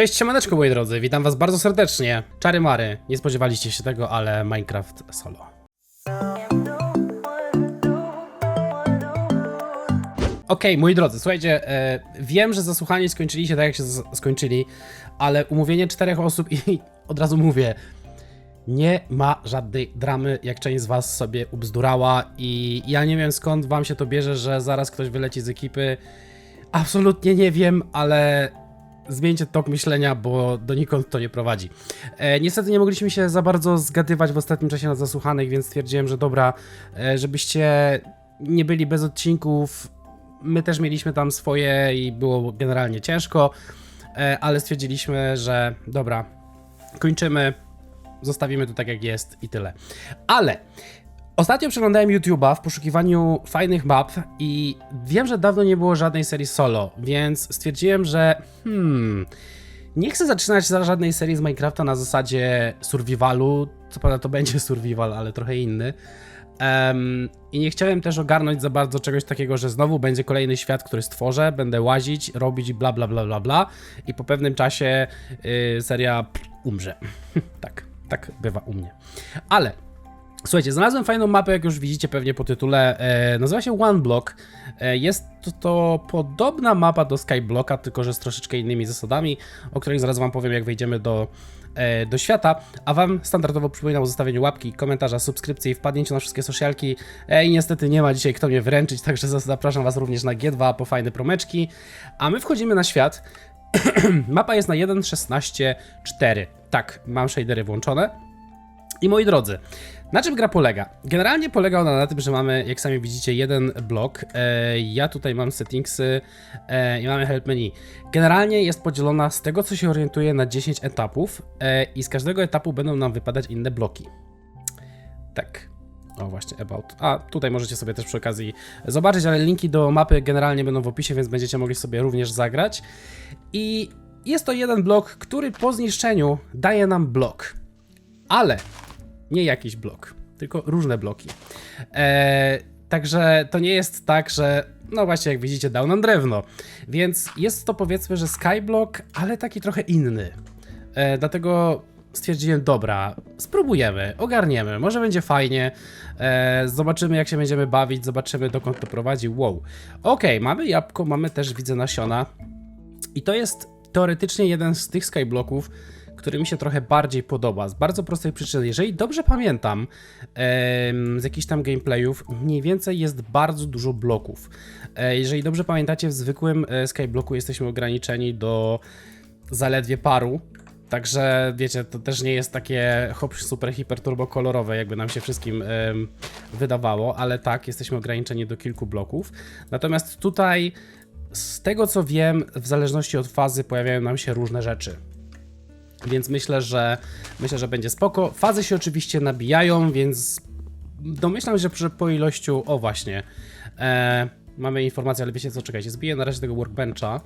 Cześć, siemaneczko moi drodzy, witam was bardzo serdecznie. Czary Mary, nie spodziewaliście się tego, ale Minecraft solo. Okej, moi drodzy, słuchajcie, e, wiem, że zasłuchani skończyli się tak, jak się skończyli, ale umówienie czterech osób i od razu mówię, nie ma żadnej dramy, jak część z was sobie ubzdurała i ja nie wiem skąd wam się to bierze, że zaraz ktoś wyleci z ekipy. Absolutnie nie wiem, ale zmieńcie tok myślenia, bo donikąd to nie prowadzi. E, niestety nie mogliśmy się za bardzo zgadywać w ostatnim czasie na zasłuchanych, więc stwierdziłem, że dobra, e, żebyście nie byli bez odcinków. My też mieliśmy tam swoje i było generalnie ciężko, e, ale stwierdziliśmy, że dobra, kończymy, zostawimy to tak jak jest i tyle. Ale Ostatnio przeglądałem YouTube'a w poszukiwaniu fajnych map i wiem, że dawno nie było żadnej serii solo, więc stwierdziłem, że hmm, nie chcę zaczynać za żadnej serii z Minecrafta na zasadzie survivalu, co prawda to będzie survival, ale trochę inny. Em, I nie chciałem też ogarnąć za bardzo czegoś takiego, że znowu będzie kolejny świat, który stworzę, będę łazić, robić bla bla bla bla bla i po pewnym czasie y, seria umrze. tak, tak bywa u mnie. Ale Słuchajcie, znalazłem fajną mapę, jak już widzicie pewnie po tytule. E, nazywa się One Block. E, jest to, to podobna mapa do Skyblocka, tylko że z troszeczkę innymi zasadami, o których zaraz wam powiem, jak wejdziemy do, e, do świata. A wam standardowo przypominam o zostawieniu łapki, komentarza, subskrypcji, wpadnięciu na wszystkie socialki. E, I niestety nie ma dzisiaj kto mnie wręczyć, także za- zapraszam was również na G2 po fajne promeczki. A my wchodzimy na świat. Mapa jest na 1.16.4. Tak, mam shadery włączone. I moi drodzy, na czym gra polega? Generalnie polega ona na tym, że mamy, jak sami widzicie, jeden blok. E, ja tutaj mam settingsy e, i mamy help menu. Generalnie jest podzielona z tego, co się orientuje, na 10 etapów e, i z każdego etapu będą nam wypadać inne bloki. Tak. O właśnie, about. A tutaj możecie sobie też przy okazji zobaczyć, ale linki do mapy generalnie będą w opisie, więc będziecie mogli sobie również zagrać. I jest to jeden blok, który po zniszczeniu daje nam blok. Ale nie jakiś blok, tylko różne bloki. Eee, także to nie jest tak, że no właśnie jak widzicie dał nam drewno. Więc jest to powiedzmy, że skyblock, ale taki trochę inny. Eee, dlatego stwierdziłem, dobra, spróbujemy, ogarniemy, może będzie fajnie, eee, zobaczymy jak się będziemy bawić, zobaczymy dokąd to prowadzi, wow. Okej, mamy jabłko, mamy też widzę nasiona i to jest teoretycznie jeden z tych skyblocków, który mi się trochę bardziej podoba. Z bardzo prostej przyczyny. Jeżeli dobrze pamiętam z jakichś tam gameplayów, mniej więcej jest bardzo dużo bloków. E, jeżeli dobrze pamiętacie, w zwykłym e, skyblocku jesteśmy ograniczeni do zaledwie paru. Także wiecie, to też nie jest takie hop, super, hiper, turbo kolorowe, jakby nam się wszystkim em, wydawało, ale tak, jesteśmy ograniczeni do kilku bloków. Natomiast tutaj, z tego co wiem, w zależności od fazy pojawiają nam się różne rzeczy. Więc myślę, że myślę, że będzie spoko. Fazy się oczywiście nabijają, więc domyślam się, że po ilościu. O właśnie. E, mamy informację, ale wiecie co, czekajcie. Zbiję na razie tego workbencha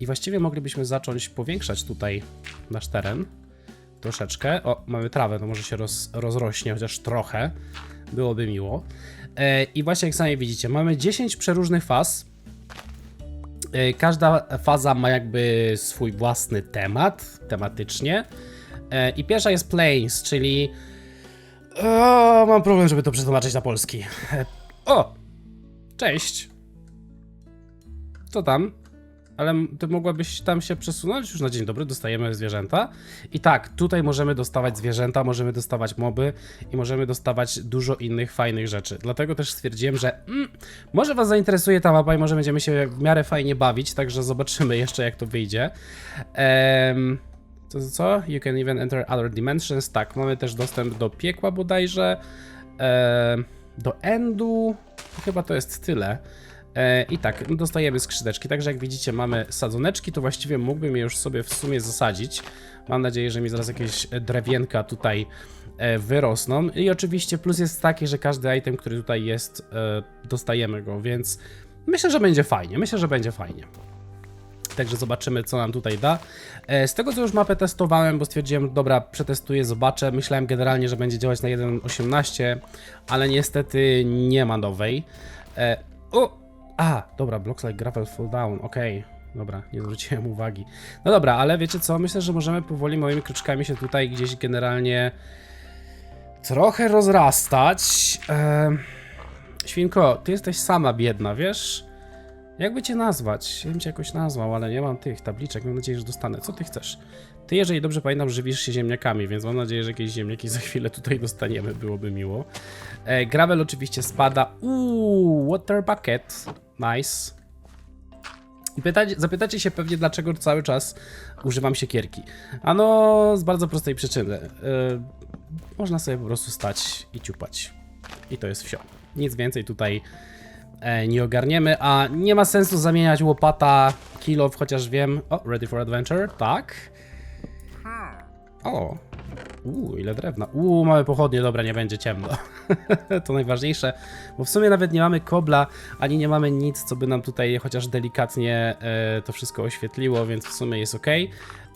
i właściwie moglibyśmy zacząć powiększać tutaj nasz teren. Troszeczkę. O, mamy trawę, to może się roz, rozrośnie chociaż trochę. Byłoby miło. E, I właśnie jak sami widzicie, mamy 10 przeróżnych faz. E, Każda faza ma jakby swój własny temat, tematycznie. E, I pierwsza jest Plains, czyli. O, mam problem, żeby to przetłumaczyć na polski. E, O! Cześć! Co tam? Ale ty mogłabyś tam się przesunąć? Już na dzień dobry dostajemy zwierzęta. I tak, tutaj możemy dostawać zwierzęta, możemy dostawać moby i możemy dostawać dużo innych fajnych rzeczy. Dlatego też stwierdziłem, że mm, może Was zainteresuje ta mapa i może będziemy się w miarę fajnie bawić, także zobaczymy jeszcze jak to wyjdzie. Em, co, co? You can even enter other dimensions. Tak, mamy też dostęp do piekła bodajże. Em, do endu. Chyba to jest tyle. E, I tak, no dostajemy skrzydeczki, także jak widzicie mamy sadzoneczki, to właściwie mógłbym je już sobie w sumie zasadzić. Mam nadzieję, że mi zaraz jakieś drewienka tutaj e, wyrosną. I oczywiście plus jest taki, że każdy item, który tutaj jest, e, dostajemy go, więc myślę, że będzie fajnie, myślę, że będzie fajnie. Także zobaczymy, co nam tutaj da. Z tego, co już mapę testowałem, bo stwierdziłem, dobra, przetestuję, zobaczę. Myślałem generalnie, że będzie działać na 1.18, ale niestety nie ma nowej. O! A, dobra, blocks like gravel fall down, okej. dobra, nie zwróciłem uwagi. No dobra, ale wiecie co? Myślę, że możemy powoli moimi kroczkami się tutaj gdzieś generalnie trochę rozrastać. Ehm, Świnko, ty jesteś sama biedna, wiesz? Jakby cię nazwać? Ja bym cię jakoś nazwał, ale nie mam tych tabliczek. Mam nadzieję, że dostanę. Co ty chcesz? Ty, jeżeli dobrze pamiętam, żywisz się ziemniakami, więc mam nadzieję, że jakieś ziemniaki za chwilę tutaj dostaniemy. Byłoby miło. E, gravel oczywiście spada. Uuu, water bucket. Nice. I pytacie, zapytacie się pewnie, dlaczego cały czas używam siekierki. Ano, z bardzo prostej przyczyny. E, można sobie po prostu stać i ciupać. I to jest wsio. Nic więcej tutaj e, nie ogarniemy, a nie ma sensu zamieniać łopata, kilow, chociaż wiem... O, ready for adventure? Tak. O, uuu, ile drewna. Uuu, mamy pochodnie, dobra, nie będzie ciemno. to najważniejsze, bo w sumie nawet nie mamy kobla, ani nie mamy nic, co by nam tutaj chociaż delikatnie e, to wszystko oświetliło, więc w sumie jest ok.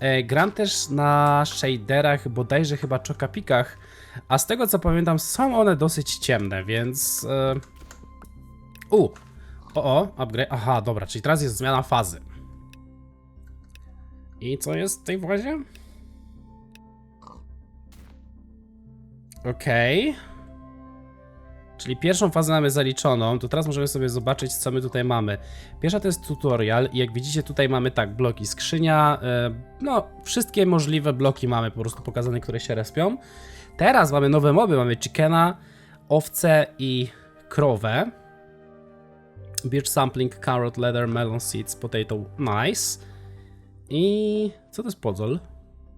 E, gram też na shaderach, bodajże chyba czokapikach, a z tego co pamiętam, są one dosyć ciemne, więc... E... U, o, o, upgrade. Aha, dobra, czyli teraz jest zmiana fazy. I co jest w tej fazie? Okej. Czyli pierwszą fazę mamy zaliczoną, to teraz możemy sobie zobaczyć, co my tutaj mamy. Pierwsza to jest tutorial i jak widzicie tutaj mamy tak, bloki skrzynia, e, no wszystkie możliwe bloki mamy po prostu pokazane, które się respią. Teraz mamy nowe moby, mamy chickena, owce i krowę. Beach sampling, carrot, leather, melon seeds, potato, nice. I co to jest podzol?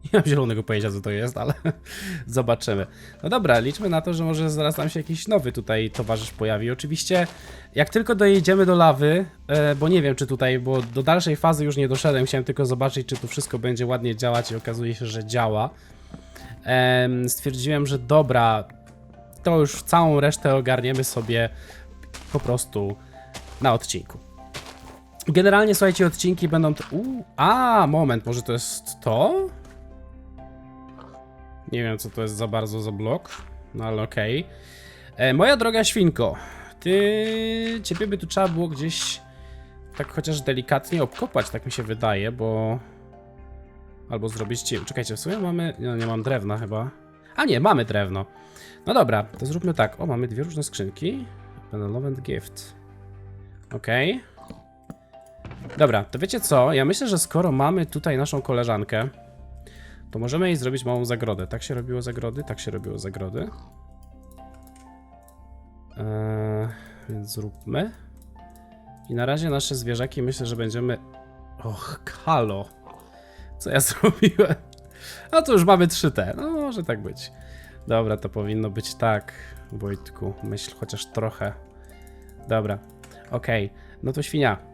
Nie mam zielonego pojęcia, co to jest, ale zobaczymy. No dobra, liczmy na to, że może zaraz nam się jakiś nowy tutaj towarzysz pojawi. Oczywiście, jak tylko dojedziemy do lawy, e, bo nie wiem, czy tutaj, bo do dalszej fazy już nie doszedłem, chciałem tylko zobaczyć, czy tu wszystko będzie ładnie działać i okazuje się, że działa. Em, stwierdziłem, że dobra, to już całą resztę ogarniemy sobie po prostu na odcinku. Generalnie, słuchajcie, odcinki będą... T- Uu, a, moment, może to jest to? Nie wiem, co to jest za bardzo za blok, no ale okej. E, Moja droga świnko, ty... Ciebie by tu trzeba było gdzieś tak chociaż delikatnie obkopać, tak mi się wydaje, bo... Albo zrobić ci... Czekajcie, w sumie mamy... No, nie mam drewna chyba. A nie, mamy drewno. No dobra, to zróbmy tak. O, mamy dwie różne skrzynki. Benevolent Gift. Okej. Dobra, to wiecie co? Ja myślę, że skoro mamy tutaj naszą koleżankę, to możemy jej zrobić małą zagrodę. Tak się robiło zagrody? Tak się robiło zagrody. Eee, więc zróbmy. I na razie nasze zwierzaki myślę, że będziemy... Och, halo. Co ja zrobiłem? A to już mamy 3T. No, może tak być. Dobra, to powinno być tak, Wojtku. Myśl chociaż trochę. Dobra, okej. No to świnia.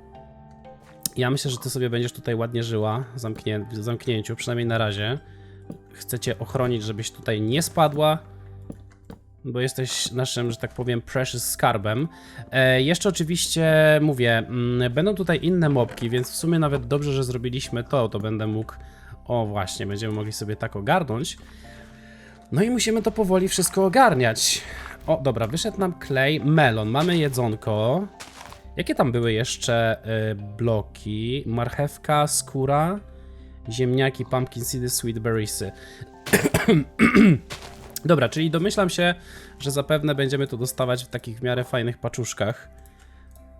Ja myślę, że ty sobie będziesz tutaj ładnie żyła zamknię, w zamknięciu, przynajmniej na razie. Chcę cię ochronić, żebyś tutaj nie spadła, bo jesteś naszym, że tak powiem, precious skarbem. E, jeszcze oczywiście mówię, mm, będą tutaj inne mobki, więc w sumie nawet dobrze, że zrobiliśmy to, to będę mógł... O właśnie, będziemy mogli sobie tak ogarnąć. No i musimy to powoli wszystko ogarniać. O, dobra, wyszedł nam klej, melon, mamy jedzonko. Jakie tam były jeszcze y, bloki? Marchewka, skóra, ziemniaki, pumpkin seedy, sweet berriesy. Dobra, czyli domyślam się, że zapewne będziemy to dostawać w takich w miarę fajnych paczuszkach.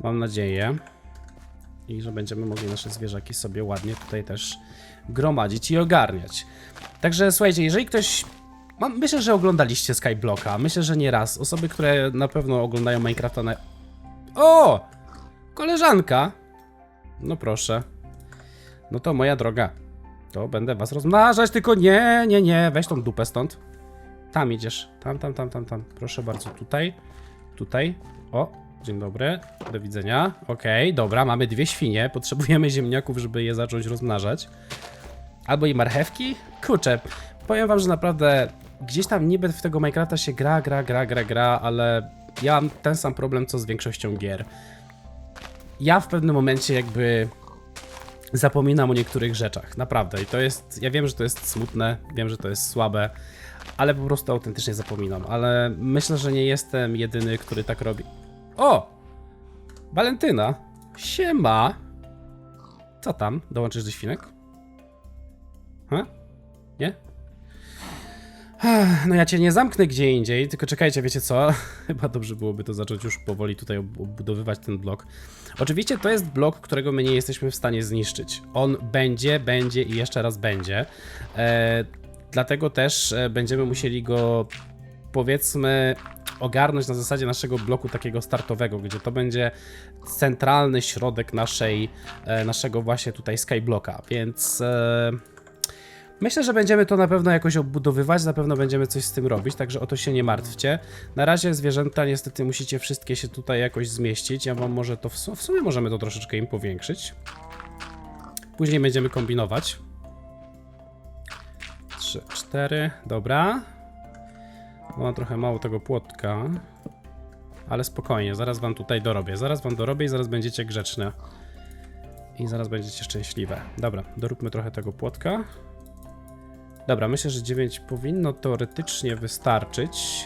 Mam nadzieję. I że będziemy mogli nasze zwierzaki sobie ładnie tutaj też gromadzić i ogarniać. Także słuchajcie, jeżeli ktoś myślę, że oglądaliście Skyblocka. Myślę, że nie raz. Osoby, które na pewno oglądają Minecrafta na. O! Koleżanka! No proszę. No to moja droga. To będę was rozmnażać, tylko nie, nie, nie. Weź tą dupę stąd. Tam idziesz. Tam, tam, tam, tam, tam. Proszę bardzo, tutaj. Tutaj. O, dzień dobry. Do widzenia. Okej, dobra, mamy dwie świnie. Potrzebujemy ziemniaków, żeby je zacząć rozmnażać. Albo i marchewki? Kurczę, powiem wam, że naprawdę gdzieś tam niby w tego Minecrafta się gra, gra, gra, gra, gra, ale ja mam ten sam problem co z większością gier. Ja w pewnym momencie jakby zapominam o niektórych rzeczach, naprawdę. I to jest, ja wiem, że to jest smutne, wiem, że to jest słabe, ale po prostu autentycznie zapominam. Ale myślę, że nie jestem jedyny, który tak robi. O! Walentyna! Siema! Co tam? Dołączysz do świnek? Ha? Nie? No ja cię nie zamknę gdzie indziej, tylko czekajcie, wiecie co? Chyba dobrze byłoby to zacząć już powoli tutaj ob- obudowywać ten blok. Oczywiście to jest blok, którego my nie jesteśmy w stanie zniszczyć. On będzie, będzie i jeszcze raz będzie. E, dlatego też e, będziemy musieli go powiedzmy ogarnąć na zasadzie naszego bloku takiego startowego, gdzie to będzie centralny środek naszej, e, naszego właśnie tutaj skyblocka, więc e, myślę, że będziemy to na pewno jakoś obudowywać, na pewno będziemy coś z tym robić, także o to się nie martwcie. Na razie zwierzęta niestety musicie wszystkie się tutaj jakoś zmieścić, ja wam może to w, w sumie możemy to troszeczkę im powiększyć. Później będziemy kombinować. 3, 4, dobra. Mam trochę mało tego płotka. Ale spokojnie, zaraz wam tutaj dorobię. Zaraz wam dorobię i zaraz będziecie grzeczne. I zaraz będziecie szczęśliwe. Dobra, doróbmy trochę tego płotka. Dobra, myślę, że 9 powinno teoretycznie wystarczyć,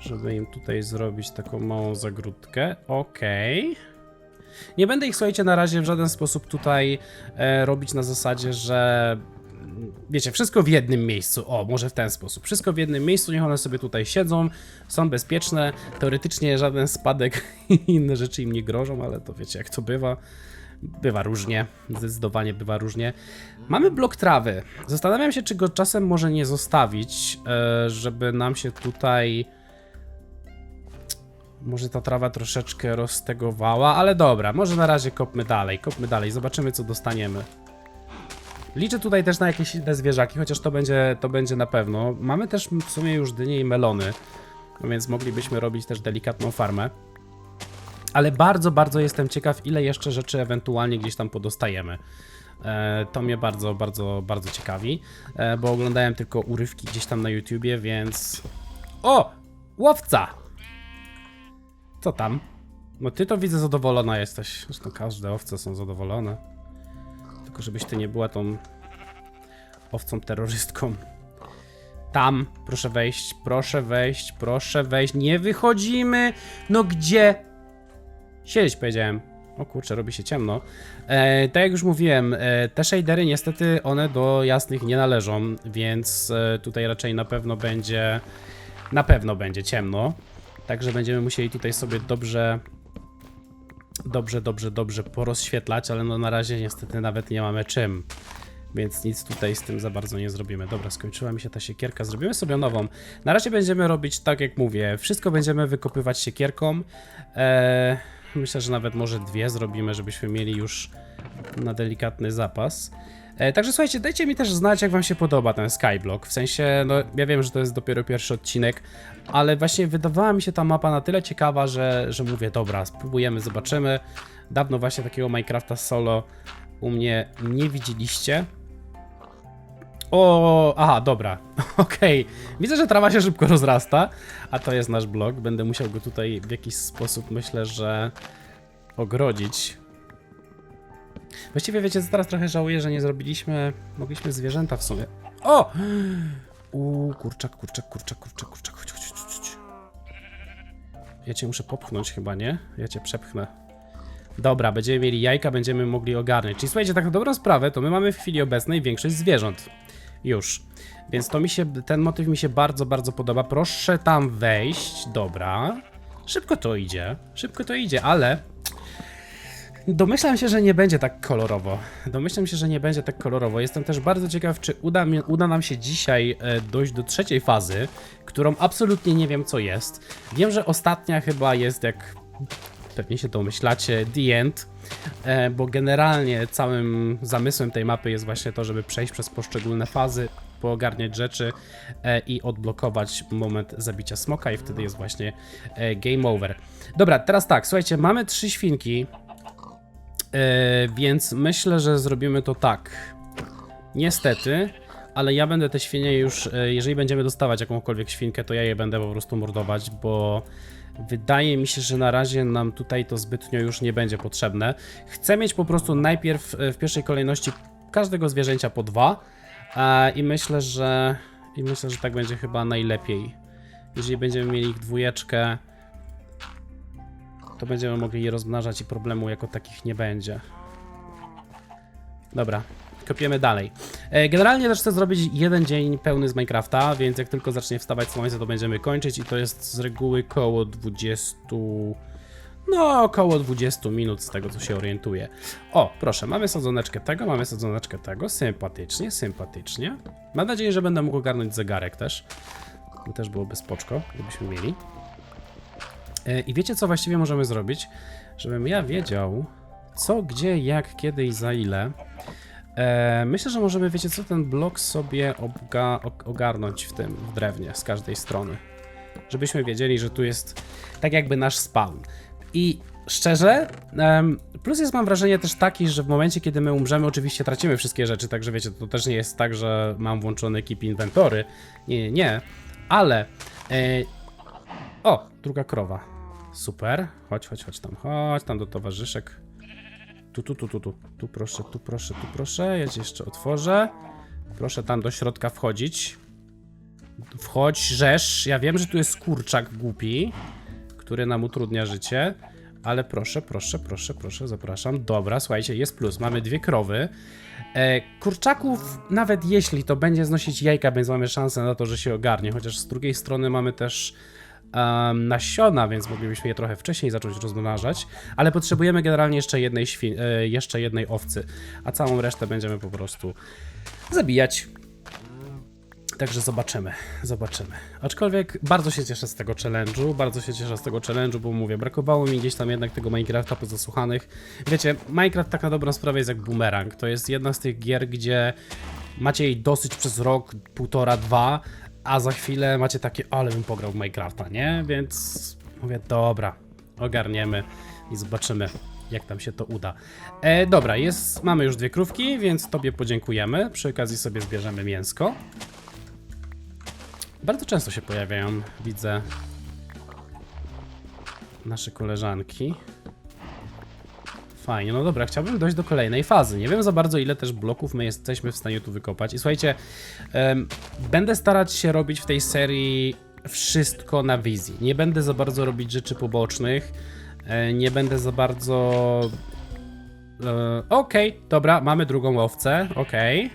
żeby im tutaj zrobić taką małą zagródkę. Okej. Nie będę ich, słuchajcie, na razie w żaden sposób tutaj e, robić na zasadzie, że mm, wiecie, wszystko w jednym miejscu. O, może w ten sposób. Wszystko w jednym miejscu, niech one sobie tutaj siedzą, są bezpieczne. Teoretycznie żaden spadek i inne rzeczy im nie grożą, ale to wiecie, jak to bywa. Bywa różnie, zdecydowanie bywa różnie. Mamy blok trawy. Zastanawiam się, czy go czasem może nie zostawić, e, żeby nam się tutaj. Może ta trawa troszeczkę roztegowała, ale dobra, może na razie kopmy dalej, kopmy dalej, zobaczymy co dostaniemy. Liczę tutaj też na jakieś inne zwierzaki, chociaż to będzie, to będzie na pewno. Mamy też w sumie już dynie i melony, więc moglibyśmy robić też delikatną farmę. Ale bardzo, bardzo jestem ciekaw, ile jeszcze rzeczy ewentualnie gdzieś tam podostajemy. E, to mnie bardzo, bardzo, bardzo ciekawi, e, bo oglądałem tylko urywki gdzieś tam na YouTubie, więc... O! Łowca! Co tam? No ty to widzę zadowolona jesteś. Zresztą każde owce są zadowolone. Tylko żebyś ty nie była tą owcą terrorystką. Tam, proszę wejść, proszę wejść, proszę wejść. Nie wychodzimy! No gdzie? Siedzieć powiedziałem. O kurczę, robi się ciemno. E, tak jak już mówiłem, e, te shadery niestety one do jasnych nie należą, więc e, tutaj raczej na pewno będzie na pewno będzie ciemno. Także będziemy musieli tutaj sobie dobrze dobrze, dobrze, dobrze porozświetlać, ale no na razie niestety nawet nie mamy czym. Więc nic tutaj z tym za bardzo nie zrobimy. Dobra, skończyła mi się ta siekierka. Zrobimy sobie nową. Na razie będziemy robić tak jak mówię. Wszystko będziemy wykopywać siekierką. Eee, myślę, że nawet może dwie zrobimy, żebyśmy mieli już na delikatny zapas. E, także słuchajcie, dajcie mi też znać, jak wam się podoba ten Skyblock. W sensie, no ja wiem, że to jest dopiero pierwszy odcinek, ale właśnie wydawała mi się ta mapa na tyle ciekawa, że, że mówię, dobra, spróbujemy, zobaczymy. Dawno właśnie takiego Minecrafta solo u mnie nie widzieliście. O, aha, dobra, okej. Widzę, że trawa się szybko rozrasta, a to jest nasz blok. Będę musiał go tutaj w jakiś sposób, myślę, że ogrodzić. Właściwie wiecie, co teraz trochę żałuję, że nie zrobiliśmy, mogliśmy zwierzęta w sumie. O! Uuu, kurczak, kurczak, kurczak, kurczak, kurczak, chodź, chodź, chodź, chodź. Ja cię muszę popchnąć chyba, nie? Ja cię przepchnę. Dobra, będziemy mieli jajka, będziemy mogli ogarnąć. Czyli słuchajcie, tak na dobrą sprawę, to my mamy w chwili obecnej większość zwierząt. Już. Więc to mi się, ten motyw mi się bardzo, bardzo podoba. Proszę tam wejść, dobra. Szybko to idzie, szybko to idzie, ale Domyślam się, że nie będzie tak kolorowo. Domyślam się, że nie będzie tak kolorowo. Jestem też bardzo ciekaw, czy uda, mi, uda nam się dzisiaj e, dojść do trzeciej fazy, którą absolutnie nie wiem, co jest. Wiem, że ostatnia chyba jest, jak pewnie się domyślacie, The End, e, bo generalnie całym zamysłem tej mapy jest właśnie to, żeby przejść przez poszczególne fazy, poogarniać rzeczy e, i odblokować moment zabicia smoka i wtedy jest właśnie e, game over. Dobra, teraz tak, słuchajcie, mamy trzy świnki, więc myślę, że zrobimy to tak. Niestety, ale ja będę te świnie już, jeżeli będziemy dostawać jakąkolwiek świnkę, to ja je będę po prostu mordować, bo wydaje mi się, że na razie nam tutaj to zbytnio już nie będzie potrzebne. Chcę mieć po prostu najpierw e, w pierwszej kolejności każdego zwierzęcia po dwa i myślę, że i myślę, że tak będzie chyba najlepiej. Jeżeli będziemy mieli ich dwójeczkę, to będziemy mogli je rozmnażać i problemu jako takich nie będzie. Dobra, kopiemy dalej. E, Generalnie też chcę zrobić jeden dzień pełny z Minecrafta, więc jak tylko zacznie wstawać słońce, to będziemy kończyć i to jest z reguły koło 20... No, około 20 minut z tego, co się orientuję. O, proszę, mamy sadzoneczkę tego, mamy sadzoneczkę tego, sympatycznie, sympatycznie. Mam nadzieję, że będę mógł ogarnąć zegarek też. To też byłoby spoczko, gdybyśmy mieli. E, I wiecie, co właściwie możemy zrobić? Żebym ja wiedział, co, gdzie, jak, kiedy i za ile. E, myślę, że możemy, wiecie co, ten blok sobie ogarnąć w tym, w drewnie, z każdej strony. Żebyśmy wiedzieli, że tu jest tak jakby nasz spawn. I szczerze, plus jest mam wrażenie też taki, że w momencie, kiedy my umrzemy, oczywiście tracimy wszystkie rzeczy, także wiecie, to też nie jest tak, że mam włączony keep inventory. Nie, nie, nie. Ale... E, o, druga krowa. Super. Chodź, chodź, chodź tam, chodź tam do towarzyszek. Tu, tu, tu, tu, tu. Tu proszę, tu proszę, tu proszę. Ja cię jeszcze otworzę. Proszę tam do środka wchodzić. Wchodź, rzesz. Ja wiem, że tu jest kurczak głupi, który nam utrudnia życie. Ale proszę, proszę, proszę, proszę, zapraszam. Dobra, słuchajcie, jest plus. Mamy dwie krowy. E, kurczaków, nawet jeśli to będzie znosić jajka, więc mamy szansę na to, że się ogarnie. Chociaż z drugiej strony mamy też em, nasiona, więc moglibyśmy je trochę wcześniej zacząć rozmnażać, ale potrzebujemy generalnie jeszcze jednej, e, jeszcze jednej owcy, a całą resztę będziemy po prostu zabijać. Także zobaczymy, zobaczymy. Aczkolwiek bardzo się cieszę z tego challenge'u, bardzo się cieszę z tego challenge'u, bo mówię, brakowało mi gdzieś tam jednak tego Minecrafta pozasłuchanych. Wiecie, Minecraft tak na dobrą sprawę jest jak boomerang. To jest jedna z tych gier, gdzie macie jej dosyć przez rok, półtora, dwa, a za chwilę macie takie, ale bym pograł w Minecrafta, nie? Więc mówię, dobra, ogarniemy i zobaczymy, jak tam się to uda. E, dobra, jest, mamy już dwie krówki, więc tobie podziękujemy. Przy okazji sobie zbierzemy mięsko. Bardzo często się pojawiają, widzę, nasze koleżanki. Fajnie, no dobra, chciałbym dojść do kolejnej fazy. Nie wiem za bardzo, ile też bloków my jesteśmy w stanie tu wykopać. I słuchajcie, em, będę starać się robić w tej serii wszystko na wizji. Nie będę za bardzo robić rzeczy pobocznych. e, Nie będę za bardzo. E, Okej, dobra, mamy drugą owcę. Okej.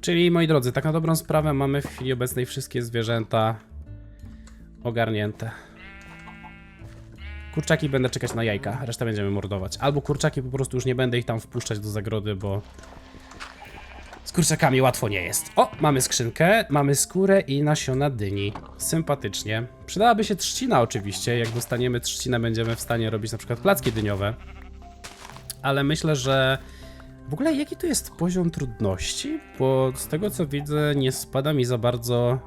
Czyli moi drodzy, tak na dobrą sprawę mamy w chwili obecnej wszystkie zwierzęta ogarnięte. Kurczaki będę czekać na jajka, resztę będziemy mordować. Albo kurczaki po prostu już nie będę ich tam wpuszczać do zagrody, bo z kurczakami łatwo nie jest. O, mamy skrzynkę, mamy skórę i nasiona dyni. Sympatycznie. Przydałaby się trzcina oczywiście, jak dostaniemy trzcinę będziemy w stanie robić na przykład placki dyniowe. Ale myślę, że w ogóle jaki tu jest poziom trudności? Bo z tego co widzę nie spada mi za bardzo...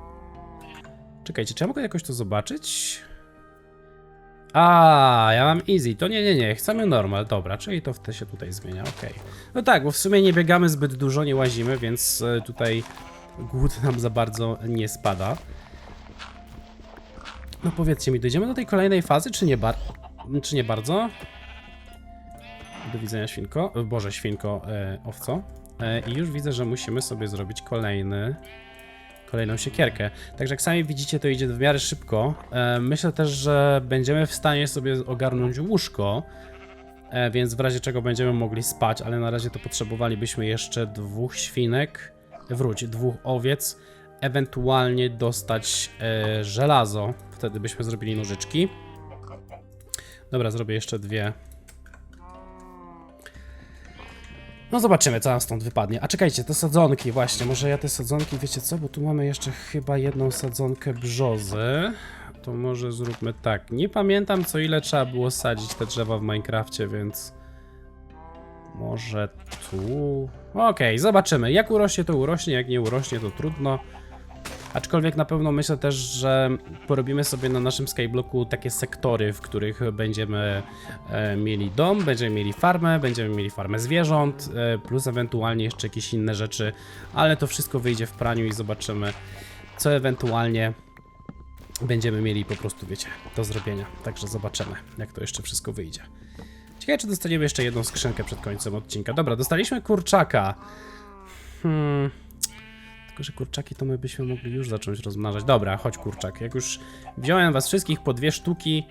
Czekajcie, czy ja mogę jakoś to zobaczyć? A, ja mam easy. To nie, nie, nie. Chcemy normal. Dobra, czyli to w te się tutaj zmienia. Okej. No tak, bo w sumie nie biegamy zbyt dużo, nie łazimy, więc e, tutaj głód nam za bardzo nie spada. No powiedzcie mi, dojdziemy do tej kolejnej fazy, czy nie, bar czy nie bardzo? Do widzenia, świnko. e, Boże, świnko, e, owco. E, I już widzę, że musimy sobie zrobić kolejny kolejną siekierkę. Także jak sami widzicie, to idzie w miarę szybko. E, myślę też, że będziemy w stanie sobie ogarnąć łóżko, e, więc w razie czego będziemy mogli spać, ale na razie to potrzebowalibyśmy jeszcze dwóch świnek, wróć, dwóch owiec, ewentualnie dostać e, żelazo. Wtedy byśmy zrobili nożyczki. Dobra, zrobię jeszcze dwie. No zobaczymy, co nam stąd wypadnie. A czekajcie, te sadzonki, właśnie, może ja te sadzonki, wiecie co, bo tu mamy jeszcze chyba jedną sadzonkę brzozy. To może zróbmy tak. Nie pamiętam, co ile trzeba było sadzić te drzewa w Minecrafcie, więc... Może tu... Okej, zobaczymy. Jak urośnie, to urośnie, jak nie urośnie, to trudno. Aczkolwiek na pewno myślę też, że porobimy sobie na naszym skyblocku takie sektory, w których będziemy e, mieli dom, będziemy mieli farmę, będziemy mieli farmę zwierząt, e, plus ewentualnie jeszcze jakieś inne rzeczy, ale to wszystko wyjdzie w praniu i zobaczymy, co ewentualnie będziemy mieli po prostu, wiecie, do zrobienia. Także zobaczymy, jak to jeszcze wszystko wyjdzie. Ciekawe, czy dostaniemy jeszcze jedną skrzynkę przed końcem odcinka. Dobra, dostaliśmy kurczaka. Hmm. Tylko, że kurczaki to my byśmy mogli już zacząć rozmnażać. Dobra, chodź kurczak. Jak już wziąłem was wszystkich po dwie sztuki,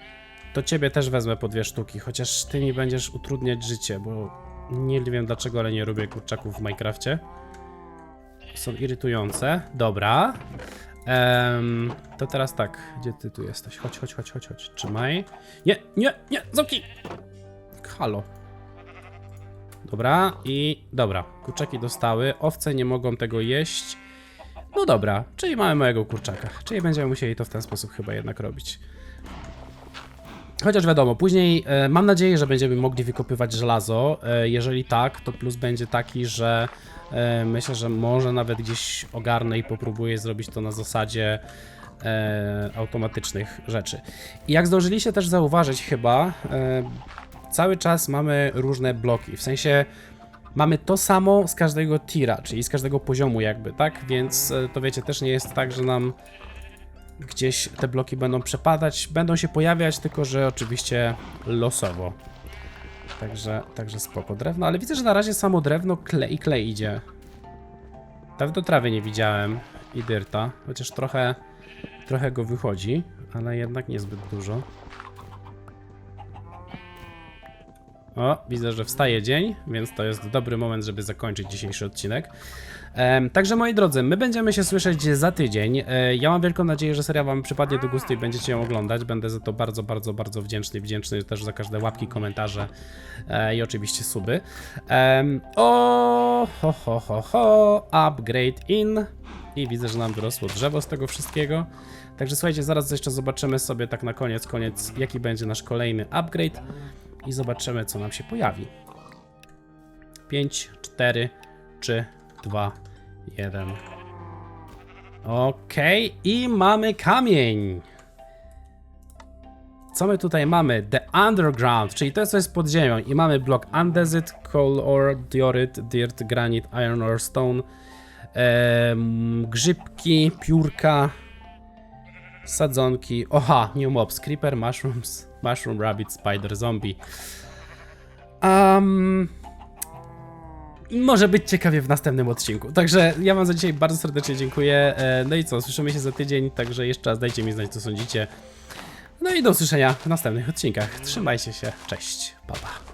to ciebie też wezmę po dwie sztuki. Chociaż ty mi będziesz utrudniać życie, bo Nie wiem dlaczego, ale nie lubię kurczaków w Minecrafcie. Są irytujące. Dobra. Em, to teraz tak, gdzie ty tu jesteś? Chodź, chodź, chodź, chodź, chodź. Trzymaj. Nie, nie, nie, zamknij! Halo. Dobra, i dobra. Kurczaki dostały. Owce nie mogą tego jeść. No dobra, czyli mamy mojego kurczaka. Czyli będziemy musieli to w ten sposób chyba jednak robić. Chociaż wiadomo, później e, mam nadzieję, że będziemy mogli wykopywać żelazo. E, jeżeli tak, to plus będzie taki, że e, myślę, że może nawet gdzieś ogarnę i popróbuję zrobić to na zasadzie e, automatycznych rzeczy. I jak zdążyliście też zauważyć chyba, e, cały czas mamy różne bloki, w sensie mamy to samo z każdego tira, czyli z każdego poziomu jakby, tak? Więc e, to wiecie, też nie jest tak, że nam gdzieś te bloki będą przepadać, będą się pojawiać, tylko że oczywiście losowo. Także, także spoko drewno, ale widzę, że na razie samo drewno klei klei idzie. Dawno trawy nie widziałem i dyrta, chociaż trochę, trochę go wychodzi, ale jednak niezbyt dużo. O, widzę, że wstaje dzień, więc to jest dobry moment, żeby zakończyć dzisiejszy odcinek. Także moi drodzy, my będziemy się słyszeć za tydzień. E, ja mam wielką nadzieję, że seria Wam przypadnie do gustu i będziecie ją oglądać. Będę za to bardzo, bardzo, bardzo wdzięczny. Wdzięczny też za każde łapki, komentarze e, i oczywiście suby. O, ho, ho, ho, ho, upgrade in. I widzę, że nam wyrosło drzewo z tego wszystkiego. Także słuchajcie, zaraz jeszcze zobaczymy sobie tak na koniec, koniec, jaki będzie nasz kolejny upgrade i zobaczymy, co nam się pojawi. 5, 4, 3, 2, 1. Okej, i mamy kamień. Co my tutaj mamy? The Underground, czyli to jest coś z podziemią. I mamy blok Andesit, Coal Ore, Diorit, Dirt, Granite, Iron Ore, Stone, em, grzybki, piórka, sadzonki. Oha, new mobs, creeper, mushrooms, mushroom, rabbit, spider, zombie. Um, może być ciekawie w następnym odcinku. Także ja wam za dzisiaj bardzo serdecznie dziękuję. E, No i co, słyszymy się za tydzień, także jeszcze raz dajcie mi znać, co sądzicie. No i do usłyszenia w następnych odcinkach. Trzymajcie się, cześć, pa pa.